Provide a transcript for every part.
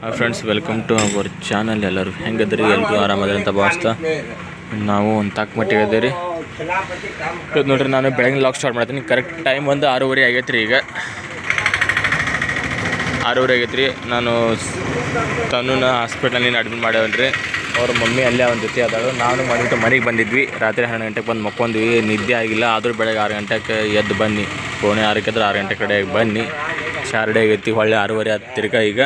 Hi friends welcome to our channel ಎಲ್ಲರೂ ಹೆಂಗದ್ರಿ ಎಲ್ಲರೂ ಆರಾಮದ್ರಿ ಅಂತ ಭಾವಿಸ್ತಾ ನಾವು ಒಂದು ತಾಕ್ ಮಟ್ಟಿಗೆ ಇದ್ದೀರಿ. ಇವತ್ತು ನೋಡ್ರಿ, ನಾನು ಬೆಳಗ್ಗೆ ಲಾಕ್ ಸ್ಟಾರ್ಟ್ ಮಾಡ್ತೀನಿ. ಕರೆಕ್ಟ್ ಟೈಮ್ ಒಂದು ಆರೂವರೆ ಆಗೈತೆ ರೀ ಈಗ. ಆರೂವರೆ ಆಗೈತೆ ರೀ ನಾನು ತನ್ನ ಹಾಸ್ಪಿಟ್ಲಲ್ಲಿ ಅಡ್ಮಿಟ್ ಮಾಡ್ಯಾವಲ್ರಿ ರೀ ಅವ್ರ ಮಮ್ಮಿ ಅಲ್ಲೇ ಒಂದು ಜೊತೆ ಅದಾಳು ನಾನು ಮಾಡಿಬಿಟ್ಟು ಮನೆಗೆ ಬಂದಿದ್ವಿ. ರಾತ್ರಿ ಹನ್ನೊಂದು ಗಂಟೆಗೆ ಬಂದು ಮಕ್ಕೊಂಡ್ವಿ ನಿದ್ದೆ ಆಗಿಲ್ಲ. ಆದರೂ ಬೆಳಗ್ಗೆ ಆರು ಗಂಟೆಗೆ ಎದ್ದು ಬನ್ನಿ. ಪೋಣೆ ಆರಕ್ಕಿದ್ರೆ ಆರು ಗಂಟೆ ಕಡೆ ಬನ್ನಿ. ಶಾರ್ಡೆ ಆಗೈತಿ ಹೊಳ್ಳೆ ಆರೂವರೆ ಆತು ತಿರ್ಗಾ ಈಗ.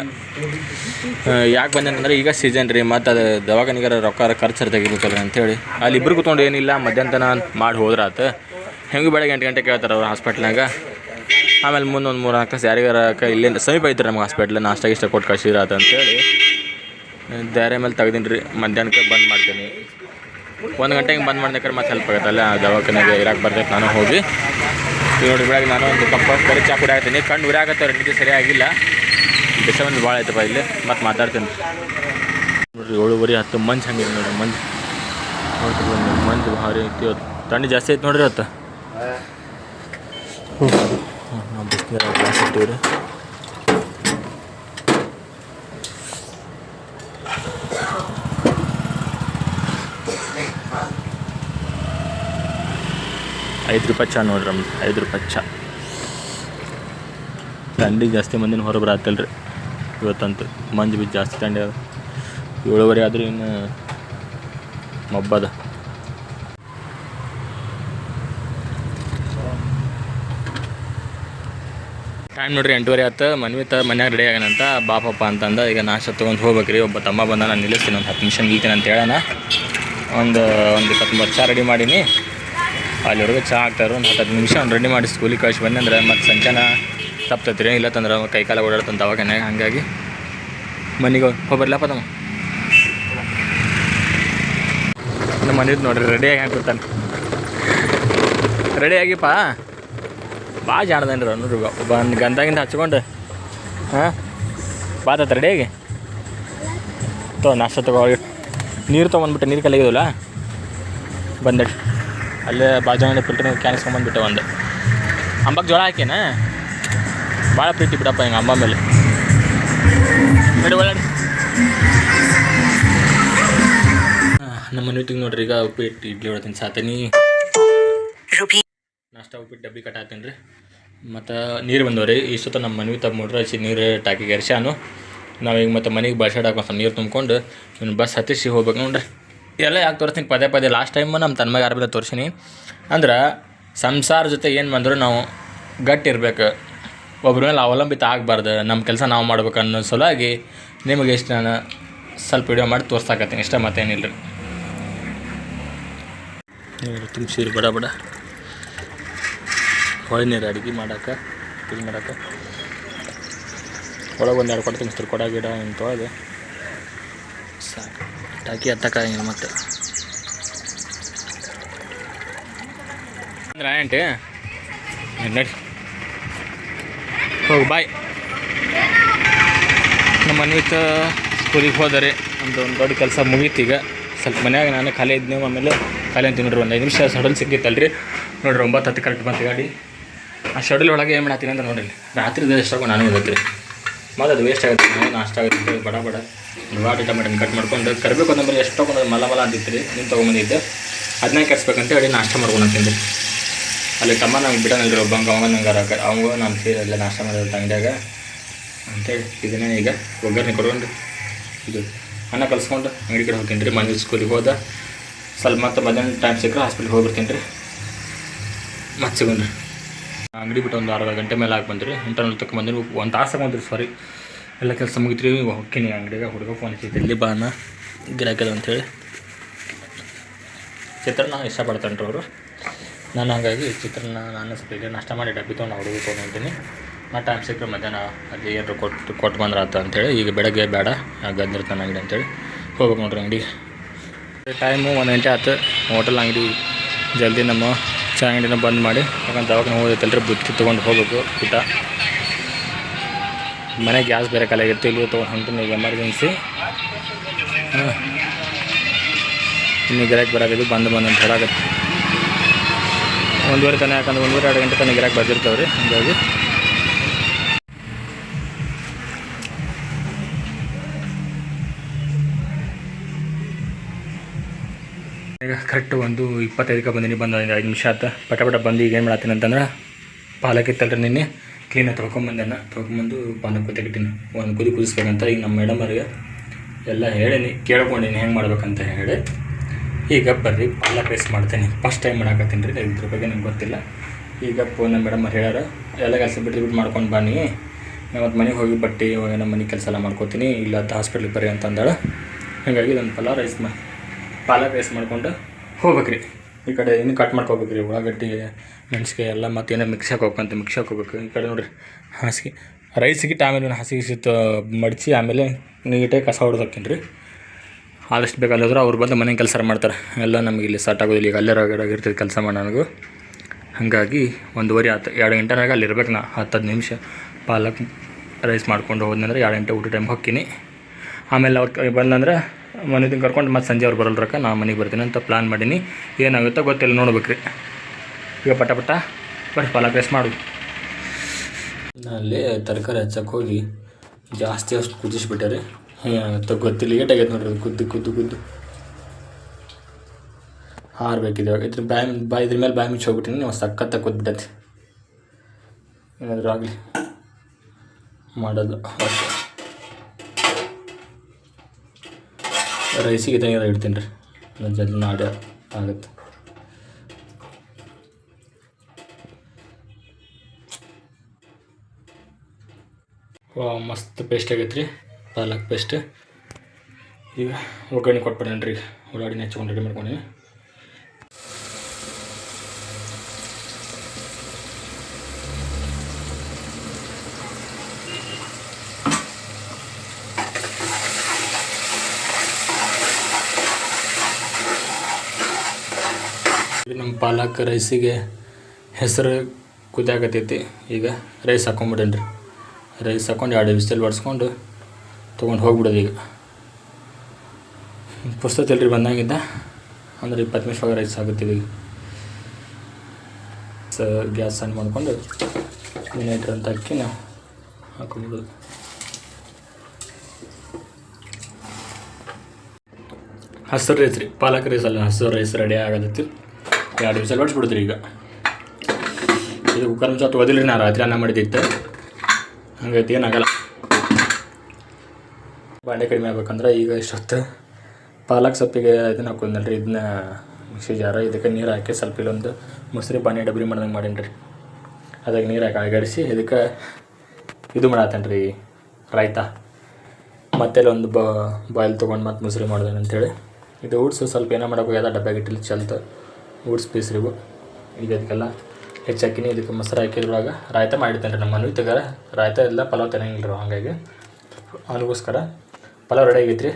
ಯಾಕೆ ಬಂದೆ ಅಂತಂದ್ರೆ ಈಗ ಸೀಸನ್ ರೀ. ಮತ್ತು ಅದು ದವಾಖಾನಿಗಾರ ರೊಕ್ಕ ಖರ್ಚು ತೆಗಿಬೇಕಲ್ಲ ಅಂತೇಳಿ. ಅಲ್ಲಿ ಇಬ್ಬರು ಕೂತ್ಕೊಂಡು ಏನಿಲ್ಲ. ಮಧ್ಯಾಹ್ನ ಮಾಡಿ ಹೋದ್ರಾತು. ಹೆಂಗೆ ಬೆಳಗ್ಗೆ ಎಂಟು ಗಂಟೆಗೆ ಕೇಳ್ತಾರೆ ಅವ್ರು ಹಾಸ್ಪಿಟ್ಲ್ನಾಗ ಆಮೇಲೆ ಮುಂದೊಂದು ಮೂರು ನಾಲ್ಕು ಯಾರಿಗಾರ ಕ ಇಲ್ಲಿಂದ ಸಮೀಪ ಐತ್ರಿ ನಮ್ಗೆ ಹಾಸ್ಪಿಟ್ಲ್ ನಾಷ್ಟ ಇಷ್ಟ ಕೊಟ್ಟು ಆತ ಅಂತೇಳಿ. ದಾರೆ ಮೇಲೆ ತೆಗ್ದೀನಿ ರೀ, ಮಧ್ಯಾಹ್ನಕ್ಕೆ ಬಂದ್ ಮಾಡ್ತೀನಿ. ಒಂದು ಗಂಟೆಗೆ ಬಂದ್ ಮಾಡ್ಬೇಕಾದ್ರೆ ಮತ್ತೆ ಹೆಲ್ಪ್ ಆಗುತ್ತಲ್ಲ ದವಾಖಾನೆಗೆ ಇರಕ್ಕೆ ಬರ್ತೈತೆ ನಾನು ಹೋಗಿ. ನೋಡಿ ಬೆಳಗ್ಗೆ ನಾನು ಒಂದು ಕಪ್ಪ ಬರೀ ಚಾ ಆಗ್ತೀನಿ ಕಣ್ಣು ಉರಿಯಾಕತ್ತವ್ರಿ ನಿದ್ದೆ ಸರಿಯಾಗಿಲ್ಲ ಡಿಸ್ಟರ್ಬೆನ್ಸ್ ಭಾಳ ಆಯ್ತಪ್ಪ ಇಲ್ಲಿ. ಮತ್ತೆ ಮಾತಾಡ್ತೀನಿ. ನೋಡ್ರಿ, ಏಳುವರೆ ಹತ್ತು ಮಂಜು ಹಂಗಿದೆ ನೋಡಿರಿ, ಮಂಜು. ನೋಡ್ರಿ ಮಂಜು ಭಾರಿ ಐತಿ ಇವತ್ತು. ತಣ್ಣಿ ಜಾಸ್ತಿ ಐತೆ ನೋಡ್ರಿ ಇವತ್ತು. ನಾವು ಬಿಸಿನೀರು ಗ್ಲಾಸ್ ಇಟ್ಟಿವಿ ಐದು ರೂಪಾಯಿ ಚಾ ನೋಡ್ರಿ ನಮ್ದು, ಐದು ರೂಪಾಯಿ ಚಾ. ಥಂಡಿ ಜಾಸ್ತಿ ಮಂದಿನ ಹೊರಗೆ ಬರತ್ತಲ್ರಿ. ಇವತ್ತಂತೂ ಮಂಜು ಬಿ ಜಾಸ್ತಿ ಥಂಡಿ ಅದ. ಏಳುವರೆ ಆದ್ರೂ ಇನ್ನು ಮಬ್ಬದ. ಟೈಮ್ ನೋಡ್ರಿ ಎಂಟೂವರೆ ಆಯ್ತು. ಮನ್ವಿ ತ ಮನ್ಯಾಗ ರೆಡಿ ಆಗ್ಯಾನಂತ ಬಾಪಪ್ಪ ಅಂತಂದ, ಈಗ ನಾಷ್ಟ ತೊಗೊಂಡು ಹೋಗ್ಬೇಕ್ರಿ. ಒಬ್ಬ ತಮ್ಮ ಬಂದ ನಾನು ನಿಲ್ಲಿಸ್ತೀನಿ. ಒಂದು ಹತ್ತು ನಿಮಿಷ ನಿಲ್ತೀನಿ ಅಂತ ಹೇಳೋಣ. ಒಂದು ಒಂದು ಇಪ್ಪತ್ತೊಂಬತ್ತು ಚಾ ರೆಡಿ ಮಾಡೀನಿ. ಅಲ್ಲಿವರೆಗೂ ಚಹಾ ಹಾಕ್ತಾರೆ ಒಂದು ಹತ್ತು ನಿಮಿಷ ಅವ್ನು ರೆಡಿ ಮಾಡಿ ಸ್ಕೂಲಿಗೆ ಕಳಿಸಿ ಬಂದಂದ್ರೆ ಮತ್ತು ಸಂಜೆನ ತಪ್ತೈತಿ. ರೀ ಇಲ್ಲ ತಂದ್ರೆ ಕೈ ಕಾಲ ಓಡಾಡ್ತಂತ ಅವಾಗ ಹಾಗಾಗಿ ಮನೆಗೆ ಹೋಗ್ಬರ್ಲಪ್ಪ ತಮ್ಮ ನಮ್ಮ ಮನೇದು ನೋಡ್ರಿ ರೆಡಿಯಾಗಿ ಹಾಕಿ ಕೂತಾನೆ. ರೆಡಿ ಆಗಿಪ್ಪ? ಭಾಳ ಜಾಣದೇನ್ರಿ ನೋಡ್ರಿ ಒಬ್ಬ ಗಂಧಾಗಿಂದ ಹಚ್ಕೊಂಡು ಹಾಂ? ಬಾತತ್ತ ರೆಡಿಯಾಗಿ ತೊ, ನಾಷ್ಟ ತಗೋ, ನೀರು ತೊಗೊಂಡ್ಬಿಟ್ಟೆ ನೀರು ಕಲಿಯೋದಿಲ್ಲ ಬಂದೆ. ಅಲ್ಲೇ ಬಾಜುಗಂಡೆ ಫಿಲ್ಟರ್ ಕ್ಯಾನ್ ಇಸ್ಕೊಂಬಂದ್ಬಿಟ್ಟೆ ಒಂದು. ಅಂಬಕ್ಕೆ ಜೋಳ ಹಾಕೇನ ಭಾಳ ಪ್ರೀತಿ ಬಿಡಪ್ಪ ಹಿಂಗೆ ಅಂಬ ಮೇಲೆ. ನಡಿ ಒಳ್ಳೆ ನಮ್ಮ ಮನೆ ನೋಡ್ರಿ ಈಗ ಉಪ್ಪಿಟ್ಟು ಇಡ್ಲಿ ಹೊಡ್ತೀನಿ ಸಾತನಿ. ನಾಷ್ಟ ಉಪ್ಪಿಟ್ಟು ಡಬ್ಬಿ ಕಟ್ಟಾತೀನಿ ರೀ ಮತ್ತು ನೀರು ಬಂದವ್ರಿ ಇಷ್ಟೊತ್ತ ನಮ್ಮ ಮನೆ ತಗ ನೋಡ್ರಿ ಹಚ್ಚಿ ನೀರು ಟಾಕಿಗೆ ನಾವು ಈಗ ಮತ್ತೆ ಮನೆಗೆ ಬಸ್ ಹಾಕೊಂಡು ನೀರು ತುಂಬ್ಕೊಂಡು ಇನ್ನು ಬಸ್ ಹತ್ತಿಸಿ ಹೋಗ್ಬೇಕು ನೋಡ್ರಿ. ಎಲ್ಲ ಯಾಕೆ ತೋರಿಸ್ತೀನಿ? ಪದೇ ಪದೇ ಲಾಸ್ಟ್ ಟೈಮ್ ನಮ್ಮ ತನ್ಮಗೆ ಯಾರ ತೋರಿಸೀನಿ. ಅಂದ್ರೆ ಸಂಸಾರ ಜೊತೆ ಏನು ಬಂದರೂ ನಾವು ಗಟ್ಟಿ ಇರಬೇಕು. ಒಬ್ಬರ ಮೇಲೆ ಅವಲಂಬಿತ ಆಗಬಾರ್ದು. ನಮ್ಮ ಕೆಲಸ ನಾವು ಮಾಡ್ಬೇಕು ಅನ್ನೋ ಸಲುವಾಗಿ ನಿಮಗೆ ಇಷ್ಟು ನಾನು ಸ್ವಲ್ಪ ವಿಡಿಯೋ ಮಾಡಿ ತೋರಿಸ್ತಾಕತ್ತೀನಿ ಇಷ್ಟ ಮತ್ತೇನಿಲ್ಲ ರೀ. ತುಂಬಿಸಿರಿ ಬಡ ಬಡ. ಹೊಳೆ ನೀರು ಅಡುಗೆ ಮಾಡೋಕೆ, ಇದು ಮಾಡೋಕೆ. ಒಳಗೆ ಒಂದು ಎರಡು ಕೊಡ ತುಂಬಿಸ್ತಾರೆ ಕೊಡ ಗಿಡ ಅಂತ ಅದು ಸಾಕು. ಟಾಕಿ ಹತ್ತಕ್ಕಾಗಿಲ್ಲ ಮತ್ತೆ? ಆಂಟಿ ನಡಿ ಹೋಗಿ ಬಾಯ್. ನಮ್ಮ ಮನ್ವಿತ ಸ್ಕೂಲಿಗೆ ಹೋದರೆ ಒಂದು ಒಂದು ದೊಡ್ಡ ಕೆಲಸ ಮುಗೀತು ಈಗ. ಸ್ವಲ್ಪ ಮನ್ಯಾಗ ನಾನು ಖಾಲಿ ಇದ್ದೆ ಆಮೇಲೆ ಖಾಲಿ ಅಂತೀನಿ ನೋಡ್ರಿ ಒಂದು ಐದು ನಿಮಿಷ ಸಡಲ್ ಸಿಕ್ಕಿತ್ತಲ್ರಿ. ನೋಡ್ರಿ ಒಂಬತ್ತು ಹತ್ತು ಕರೆಕ್ಟ್ ಬಂತು ಗಾಡಿ. ಆ ಶೆಡ್ಯೂಲ್ ಒಳಗೆ ಏನು ಮಾಡತ್ತೀನಿ ಅಂತ ನೋಡಿರಿ. ರಾತ್ರಿ ಎಷ್ಟು ನಾನು ಓದತ್ರಿ ಮತ್ತು ಅದು ವೇಸ್ಟ್ ಆಗುತ್ತೆ ಏನು ಆಗುತ್ತೆ ಬಡ ಬಡ. ವಾಟಿ ಟೊಮೆಟೊ ಕಟ್ ಮಾಡ್ಕೊಂಡು ಕರಿಬೇಕು ಅಂದ್ರೆ ಎಷ್ಟು ತೊಗೊಂಡು ಮಲ ಮಲ ಅಂತಿತ್ತು ರೀ ನೀನು ತೊಗೊಂಬಂದಿದ್ದೆ. ಅದನ್ನೇ ಕೆರ್ಸ್ಬೇಕಂತ ಹೇಳಿ ನಾಷ್ಟ ಮಾಡ್ಕೊಂಡು ಅಲ್ಲಿ ತಮ್ಮ ನಂಗೆ ಬಿಡೋನಲ್ರಿ ಒಬ್ಬಂಗ ಅವಾಗ ನಂಗೆ ಅವಂಗ ನಾನು ಸೇರಿ ಅಲ್ಲೇ ನಾಷ್ಟ ಮಾಡಿದ್ರೆ ತಂಗಿದಾಗ ಅಂತೇಳಿ ಇದನ್ನೇ ಈಗ ಒಗ್ಗರಣೆ ಕೊಡ್ಕೊಂಡು ಇದು ಅನ್ನ ಕಲ್ಸ್ಕೊಂಡು ಅಂಗಡಿ ಕಡೆ ಹೋಗ್ತೀನಿ ರೀ ಮನೆ ಸ್ಕೂಲಿಗೆ ಹೋದ. ಸ್ವಲ್ಪ ಮತ್ತೆ ಮಧ್ಯಾಹ್ನ ಟೈಮ್ ಸಿಕ್ಕರೆ ಹಾಸ್ಪಿಟ್ಲಿಗೆ ಹೋಗ್ಬಿಡ್ತೀನಿ ರೀ. ಮತ್ತೆ ಸಿಗೋಣ್ರಿ ಅಂಗಡಿ ಬಿಟ್ಟು ಒಂದು ಅರ್ಧ ಗಂಟೆ ಮೇಲೆ ಹಾಕಿ ಬಂದ್ರಿ ಇಂಟರ್ನಲ್ ತಕ್ಕ ಬಂದ್ರಿ ಒಂದು ತಾಸು ಬಂದ್ರಿ ಸಾರಿ ಎಲ್ಲ ಕೆಲಸ ಮುಗಿತ್ರಿ ಈಗ ಅಂಗಡಿಗೆ ಹುಡುಗ ಫೋನ್ ಇಲ್ಲಿ ಬಾನ ಗಿರಾಕಿ ಅಂತ ಅಂಥೇಳಿ ಚಿತ್ರಾನ್ನ ಇಷ್ಟಪಡ್ತಾನೆ ರೀ ಅವರು. ನಾನು ಹಾಗಾಗಿ ಚಿತ್ರಾನ್ನ, ನಾನು ಸ್ವಲ್ಪ ನಷ್ಟ ಮಾಡಿ ಡಬ್ಬಿ ತೊಗೊಂಡು ಹುಡುಗ ಫೋನ್ ಹೋಗ್ತೀನಿ ಮತ್ತು ಟೈಮ್ ಸಿಕ್ಕರೆ ಮಧ್ಯಾಹ್ನ ಅಲ್ಲಿ ಏನಾರು ಕೊಟ್ಟು ಕೊಟ್ಟು ಬಂದ್ರೆ ಆತ ಅಂತೇಳಿ ಈಗ ಬೆಳಗ್ಗೆ ಬೇಡ ಗಂದಿರ್ತಾನೆ ಅಂಗಡಿ ಅಂತೇಳಿ ಹೋಗ್ಬೇಕು ನೋಡ್ರಿ ಅಂಗಡಿ ಟೈಮು ಒಂದು ಗಂಟೆ ಆಯ್ತು ಹೋಟೆಲ್ ಅಂಗಡಿ ಜಲ್ದಿ ನಮ್ಮ ಚಾ ಅಂಗಡಿನ ಬಂದ್ ಮಾಡಿ, ಯಾಕಂದ್ರೆ ದವಾಖಾನೆ ಹೋದೈತಲ್ರಿ ಬುತ್ತಿ ತೊಗೊಂಡು ಹೋಗ್ಬೇಕು ಊಟ. ಮನೆ ಗ್ಯಾಸ್ ಬೇರೆ ಕಾಲಾಗಿತ್ತು ಇಲ್ಲಿ ತೊಗೊಂಡು ಹೊಂಟೀನಿ, ಈಗ ಎಮರ್ಜೆನ್ಸಿ. ಇನ್ನು ಗಿರಾಕಿ ಬರೋದಿದ್ದು ಬಂದು ಬಂದು ಅಂತ ಹೇಳಾಗತ್ತೆ. ಒಂದೂವರೆ ತನಕ, ಯಾಕಂದ್ರೆ ಒಂದೂವರೆ, ಎರಡು ಗಂಟೆ ತನಕ ಗಿರಾಕಿ ಬರ್ದಿರ್ತಾವ್ರಿ, ಹಾಗಾಗಿ. ಕರೆಕ್ಟ್ ಒಂದು ಇಪ್ಪತ್ತೈದಕ್ಕೆ ಬಂದೀನಿ ಬಂದು ಒಂದು ಐದು ನಿಮಿಷ ಆಯ್ತು? ಪಟ ಪಟ ಬಂದು ಈಗ ಏನು ಮಾಡತ್ತೀನಿ ಅಂತಂದ್ರೆ, ಪಾಲಕ್ ಇತ್ತಲ್ರಿ ನಿನ್ನೆ. ಕ್ಲೀನಾಗಿ ತೊಳ್ಕೊಂಬಂದೆನ ತೊಳ್ಕೊಂಬಂದು ಪಾಲಕ್ ತೆಗಿತೀನಿ ಒಂದು ಕುದಿ ಕುದಿಸ್ಬೇಕಂತ ಈಗ ನಮ್ಮ ಮೇಡಮ್ ಅವ್ರಿಗೆ ಎಲ್ಲ ಹೇಳೀನಿ. ಕೇಳ್ಕೊಂಡಿನಿ ಹೆಂಗೆ ಮಾಡ್ಬೇಕಂತ ಹೇಳಿ. ಈಗ ಬರ್ರಿ ಪಾಲಕ್ ರೈಸ್ ಮಾಡ್ತೀನಿ. ಫಸ್ಟ್ ಟೈಮ್ ಮಾಡಾಕತ್ತೀನಿ ರೀ ಇದ್ರ ಬಗ್ಗೆ ನಂಗೆ ಗೊತ್ತಿಲ್ಲ. ಈಗ ಫೋನ್ ನಮ್ಮ ಮೇಡಮ್ ಅವ್ರು ಹೇಳ್ಯಾರ, ಎಲ್ಲ ಕೆಲಸ ಬಿಟ್ಟು ಬಿಟ್ಟು ಮಾಡ್ಕೊಂಡು ಬನ್ನಿ ನಾನು ಮತ್ತು ಮನೆಗೆ ಹೋಗಿ ಬಟ್ಟೆ ನಮ್ಮ ಮನೆ ಕೆಲಸ ಎಲ್ಲ ಮಾಡ್ಕೋತೀನಿ. ಇಲ್ಲ ಅಂತ ಹಾಸ್ಪಿಟ್ಲಿಗೆ ಬರ್ರಿ ಅಂತ ಹಾಗಾಗಿ ಇದೊಂದು ಪಲಾವ್ ರೈಸ್ ಮಾ ಪಾಲಕ್ ರೈಸ್ ಮಾಡ್ಕೊಂಡು ಹೋಗ್ಬೇಕ್ರಿ. ಈ ಕಡೆ ಇನ್ನು ಕಟ್ ಮಾಡ್ಕೋಬೇಕ್ರಿ, ಉಳ್ಳಾಗಡ್ಡಿ ಮೆಣಸಿಗೆ ಎಲ್ಲ ಮತ್ತೆ ಏನೋ ಮಿಕ್ಸ್ ಹಾಕೋಬೇಕಂತ ಮಿಕ್ಸ್ ಹಾಕೋಬೇಕು ಈ ಕಡೆ ನೋಡಿರಿ, ಹಾಸಿಗೆ. ರೈಸಿಗೆ ಆಮೇಲೆ ಹಾಸಿಗೆ ಸಿತ್ತು ಮಡಚಿ ಆಮೇಲೆ ನೀಟಾಗಿ ಕಸ ಹೊಡೆದಾಕ್ತೀನಿ ರೀ ಆದಷ್ಟು ಬೇಕಾದ್ರೆ ಅವ್ರು ಬಂದು ಮನೆ ಕೆಲಸ ಮಾಡ್ತಾರೆ. ಎಲ್ಲ ನಮಗೆ ಇಲ್ಲಿ ಸ್ಟಾರ್ಟ್ ಆಗೋದಿಲ್ಲ, ಈಗ ಅಲ್ಲೇ ಹೊರಗಡೆ ಇರ್ತದೆ ಕೆಲಸ ಮಾಡಿ ನನಗೂ. ಹಾಗಾಗಿ ಒಂದುವರೆ ಹತ್ತು ಎರಡು ಗಂಟೆನಾಗ ಅಲ್ಲಿ ಇರ್ಬೇಕು ನಾ. ಹತ್ತು ಹತ್ತು ನಿಮಿಷ ಪಾಲಕ್ ರೈಸ್ ಮಾಡ್ಕೊಂಡು ಹೋದ್ನಂದ್ರೆ ಎರಡು ಗಂಟೆ ಊಟ ಟೈಮ್ ಹೋಗ್ತೀನಿ. ಆಮೇಲೆ ಅವ್ರು ಬಂದಂದ್ರೆ ಮನೆದಿಂದ ಕರ್ಕೊಂಡು ಮತ್ತೆ ಸಂಜೆ ಅವ್ರು ಬರಲ್ರಕ್ಕ ನಾ ಮನೆಗೆ ಬರ್ತೀನಿ ಅಂತ ಪ್ಲ್ಯಾನ್ ಮಾಡೀನಿ. ಏನಾಗುತ್ತೋ ಗೊತ್ತಿಲ್ಲ ನೋಡ್ಬೇಕು ರೀ ಈಗ ಪಟ ಪಟ ಬರ್ರಿ ಫಲ ಪ್ರೆಸ್ ಮಾಡು ಅಲ್ಲಿ ತರಕಾರಿ ಹಚ್ಚಕ್ಕೆ ಹೋಗಿ ಜಾಸ್ತಿ ಅಷ್ಟು ಕುದಿಸ್ಬಿಟ್ಟಾರೆ. ಏನಾಗುತ್ತೋ ಗೊತ್ತಿಲ್ಲ ಲೇಟ್ ಆಗೈತೆ ನೋಡ್ರಿ ಕುದ್ದು ಕುದ್ದು ಕುದ್ದು. ಹಾರಬೇಕಿದೆ ಇದ್ರ ಬಾಯಿ ಬಾ ಇದ್ರ ಮೇಲೆ ಬಾಯಿ ಮುಚ್ಚಿ ನೀವು ಸಖತ್ತ ಕುದ್ಬಿಟ್ಟೈತಿ. ಏನಾದರೂ ಆಗಲಿ. ಮಾಡೋದು ಅಷ್ಟೇ ರೈಸಿಗೆ ತೆಗೆದ ಇಡ್ತೀನಿ ರೀ. ಅದು ಜಲ್ದಿ ನಾಡ ಆಗುತ್ತೆ. ಮಸ್ತ್ ಪೇಸ್ಟ್ ಆಗೈತೆ ರೀ. ಪಾಲಕ್ ಪೇಸ್ಟ್ ಈಗ ಒಗ್ಗರಣೆ ಕೊಟ್ಬಿಡೋಣ ರೀ. ಉಳ್ಳಾಗಡ್ಡಿ ಹಚ್ಕೊಂಡು ರೆಡಿ ಮಾಡ್ಕೊಂಡು ಇದು ಪಾಲಕ್ ರೈಸಿಗೆ ಹೆಸರು ಕುದಿಯಾಕತ್ತೈತಿ ಈಗ ರೈಸ್ ಹಾಕೊಂಬಿಡೇನ್ರಿ. ರೈಸ್ ಹಾಕೊಂಡು ಎರಡು ಬಿಸಿಲು ಬಡಿಸ್ಕೊಂಡು ತೊಗೊಂಡು ಹೋಗ್ಬಿಡೋದು ಈಗ. ಪುಸ್ತಕ ಎಲ್ರಿ ಬಂದಾಗಿದ್ದ ಅಂದರೆ ಇಪ್ಪತ್ತು ನಿಮಿಷವಾಗ ರೈಸ್ ಆಗುತ್ತೆ ಈಗ. ಸ ಗ್ಯಾಸ್ ಆನ್ ಮಾಡ್ಕೊಂಡು ಮಿನೈಟ್ರ್ ಅಂತ ಅಕ್ಕಿನ ಹಾಕೊಂಡ್ಬಿಡೋದು ಹಸಿರು ರೈಸ್ ರೀ. ಪಾಲಕ್ ರೈಸ್ ಅಲ್ಲ, ಹಸಿರು ರೈಸ್ ರೆಡಿ ಆಗದತ್ತಿ ಎರಡು ದಿವಸ ಹೊಡ್ಸ್ಬಿಡುದ್ರಿ ಈಗ. ಇದು ಕುಕ್ಕರ್ ಮುಂಚೆ ತೊಗೋದಿಲ್ಲ ನಾ ರಾತ್ರಿ ಅನ್ನ ಮಾಡಿದ್ದಿತ್ತು ಹಂಗೈತಿ, ಏನಾಗಲ್ಲ. ಬಾಂಡೆ ಕಡಿಮೆ ಆಗ್ಬೇಕಂದ್ರೆ ಈಗ ಇಷ್ಟೊತ್ತು ಪಾಲಕ್ ಸೊಪ್ಪಿಗೆ ಇದನ್ನ ಹಾಕೊಂಡಲ್ರಿ, ಇದನ್ನ ಮಿಕ್ಸಿ ಜಾರ, ಇದಕ್ಕೆ ನೀರು ಹಾಕಿ ಸ್ವಲ್ಪ ಇಲ್ಲೊಂದು ಮೊಸರು ಬಾಣಿ ಡಬ್ರಿ ಮಾಡ್ದಂಗೆ ಮಾಡೀನಿ ರೀ ಅದಕ್ಕೆ ನೀರು ಹಾಕಿ ಅಳಗಡಿಸಿ ಇದಕ್ಕೆ ಇದು ಮಾಡತ್ತೇನೆ ರೀ ರಾಯ್ತ. ಮತ್ತೆ ಒಂದು ಬಾಯ್ಲ್ ತೊಗೊಂಡು ಮತ್ತೆ ಮೊಸರು ಮಾಡ್ದೇನೆ ಅಂತೇಳಿ ಇದು ಊಡ್ಸು ಸ್ವಲ್ಪ ಏನೋ ಮಾಡೋಕೆ ಹೋಗ್ಯದ ಡಬ್ಬಾಗಿಟ್ಟಿಲ್ಲ ಚಲ್ತ ಊಡ್ಸ್ ಬೇಯಿಸ್ರಿವು ಈಗ ಅದಕ್ಕೆಲ್ಲ ಹೆಚ್ಚಾಕಿನಿ. ಇದಕ್ಕೆ ಮೊಸರು ಹಾಕಿದ್ರೊಳಗ ರಾಯ್ತ ಮಾಡಿರ್ತೇನೆ ರೀ ನಮ್ಮ ಮನೆ ತೆಗಾರ ರಾಯ್ತ ಎಲ್ಲ ಪಲಾವ್ ತಿನ್ನಂಗಿಲ್ಲ ರೀ ಹಂಗಾಗಿ. ಅವನಿಗೋಸ್ಕರ ಪಲಾವ್ ರೆಡಿ ಆಗೈತೆ ರೀ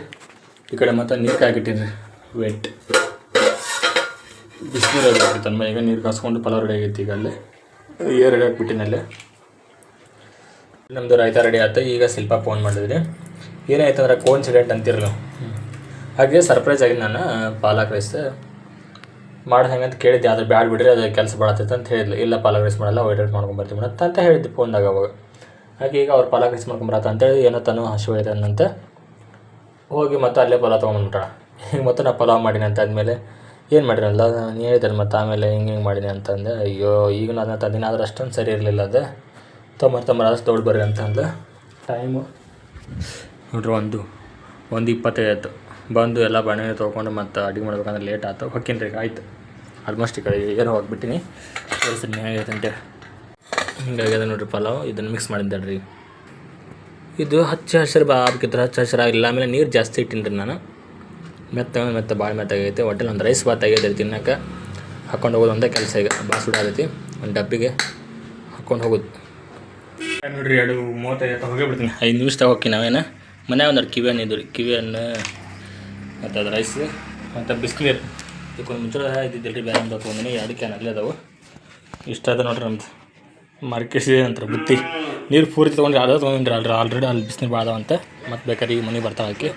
ಈ ಕಡೆ ಮತ್ತೆ ನೀರು ಕಾಯ್ಕಿಟ್ಟಿನಿ. ವೆಟ್ ಬಿಸಿನೀರು ಆಗೈತಿ ತನ್ನ ಈಗ ನೀರು ಕಾಸ್ಕೊಂಡು ಪಲಾವ್ ರೆಡಿ ಆಗೈತಿ ಈಗ ಅಲ್ಲೇ. ಏರ್ ರೆಡಿ ಆಗಿಬಿಟ್ಟಿನಿ ಅಲ್ಲೇ. ನಮ್ಮದು ರಾಯ್ತ ರೆಡಿ ಆಯ್ತು ಈಗ ಶಿಲ್ಪ ಫೋನ್ ಮಾಡಿದ್ರಿ. ಏನಾಯ್ತು ಅಂದ್ರೆ ಕೋನ್ಸಿಡೆಂಟ್ ಅಂತಿರಲ್ಲ ಹಾಗೆ ಸರ್ಪ್ರೈಸ್ ಆಗಿ ನಾನು ಪಾಲಕ್ ರೈಸ್ ಮಾಡೋದು ಹೆಂಗಂತ ಕೇಳಿದ್ದೆ ಆದ್ರೆ ಬ್ಯಾಡ್ ಬಿಡ್ರಿ ಅದು ಕೆಲಸ ಬಾಳತ್ತೈತೆ ಅಂತ ಹೇಳಿದ್ಲು. ಇಲ್ಲ ಪಾಲಕ್ ರೈಸ್ ಮಾಡಲ್ಲ ವೈಟ್ ಮಾಡ್ಕೊಂಬರ್ತೀವಿ ಅಂತ ಅಂತ ಹೇಳಿದ್ದೆ ಫೋನ್ದಾಗ ಅವಾಗ. ಹಾಗೆ ಈಗ ಅವ್ರು ಪಾಲಕ್ ರೈಸ್ ಮಾಡ್ಕೊಂಬರತ್ತ ಅಂತೇಳಿ ಏನೋ ತಾನು ಹಸಿವು ಅಂತ ಹೋಗಿ ಮತ್ತೆ ಅಲ್ಲೇ ಪಲಾವ್ ತೊಗೊಂಬಂದ್ಬಿಟ್ಟಾಳ ಈಗ ಮತ್ತೆ ನಾ ಪಲಾವ್ ಮಾಡೀನಿ ಅಂತ ಆದಮೇಲೆ ಏನು ಮಾಡಿರಲ್ಲ ನೀ ಹೇಳಿದ್ರೆ ಮತ್ತೆ ಆಮೇಲೆ ಹಿಂಗೆ ಹಿಂಗೆ ಮಾಡೀನಿ ಅಂತಂದೆ ಅಯ್ಯೋ ಈಗ ನಾನು ತಂದಿನ ಆದ್ರೆ ಅಷ್ಟೊಂದು ಸರಿ ಇರಲಿಲ್ಲ ಅದು. ತೊಂಬರ್ ತೊಂಬರ್ ಅಷ್ಟು ದೊಡ್ಡ ಬರ್ರಿ ಅಂತ ಟೈಮು ನೋಡ್ರಿ ಒಂದು ಒಂದು ಇಪ್ಪತ್ತೈದು. ಆಯಿತು ಬಂದು ಎಲ್ಲ ಬಣ್ಣೆ ತೊಗೊಂಡು ಮತ್ತು ಅಡುಗೆ ಮಾಡ್ಬೇಕಂದ್ರೆ ಲೇಟ್ ಆಯ್ತು ಹೊಕ್ಕಿನ್ರಿ ರೀ ಆಯ್ತು. ಆಲ್ಮೋಸ್ಟ್ ಈ ಕಡೆ ಏನೋ ಹೋಗ್ಬಿಟ್ಟಿನಿ. ತೋರಿಸ್ತೀನಿ ಹೇಗೈತೆ ಹಿಂಗಾಗ್ಯದ ನೋಡ್ರಿ ಪಲಾವ್, ಇದನ್ನು ಮಿಕ್ಸ್ ಮಾಡಿದ್ದಾಳ್ರಿ ಇದು ಹಚ್ಚ ಹಸಿರು ಬಾ ಆಗ್ಬೇಕಿದ್ರೆ ಹಚ್ಚ ಹಸಿರು ಆಗಿಲ್ಲ ಆಮೇಲೆ ನೀರು ಜಾಸ್ತಿ ಇಟ್ಟಿನಿ ರೀ ನಾನು. ಮೆತ್ತ ಮೆತ್ತ ಭಾಳ ಮೆತ್ತಾಗೈತೆ ಒಟ್ಟಲ್ಲಿ ಒಂದು ರೈಸ್ ಬಾತ್ ಆಗೈತೆ ರೀ ತಿನ್ನೋಕೆ ಹಾಕೊಂಡು ಹೋಗೋದು ಒಂದೇ ಕೆಲಸ ಈಗ ಭಾಳ ಸುಡಾಗೈತಿ. ಒಂದು ಡಬ್ಬಿಗೆ ಹಾಕ್ಕೊಂಡು ಹೋಗೋದು. ನೋಡ್ರಿ, ಎರಡು ಮೂವತ್ತೈದು ಹೋಗೇ ಬಿಡ್ತೀನಿ. ಐದು ನಿಮಿಷ ಹೋಗಿ ನಾವೇನು? ಮನ್ಯಾಗ ಒಂದು ಕಿವಿ ಹಣ್ಣು ಇದ್ದು ರೀ. ಕಿವಿ ಹಣ್ಣು, ಮತ್ತು ಅದು ರೈಸ್ ಮತ್ತು ಬಿಸಿನೀರು. ಇದಕ್ಕೊಂದು ಮುಂಚೆ ಇದ್ದಿದ್ದಿಲ್ಲ ರೀ ಬೇರೆ ಒಂದು ಎರಡು ಕ್ಯಾನ್ ಅಲ್ಲೇ ಅದಾವೆ. ಇಷ್ಟ ಅದ ನೋಡ್ರಿ ನಮ್ದು. ಮಾರ್ಕೆಟ್ ಅಂತಾರೆ ಬುತ್ತಿ. ನೀರು ಪೂರ್ತಿ ತೊಗೊಂಡ್ರೆ, ಅದೇ ತೊಗೊಂಡ್ರಿ ಅಲ್ರಿ ಆಲ್ರೆಡಿ ಅಲ್ಲಿ ಬಿಸಿನೀರು ಅದಾವಂತ ಮತ್ತು ಬೇಕಾದ್ರೆ ಈಗ ಮನೆಗೆ ಬರ್ತಾವೆ ಆಕಿ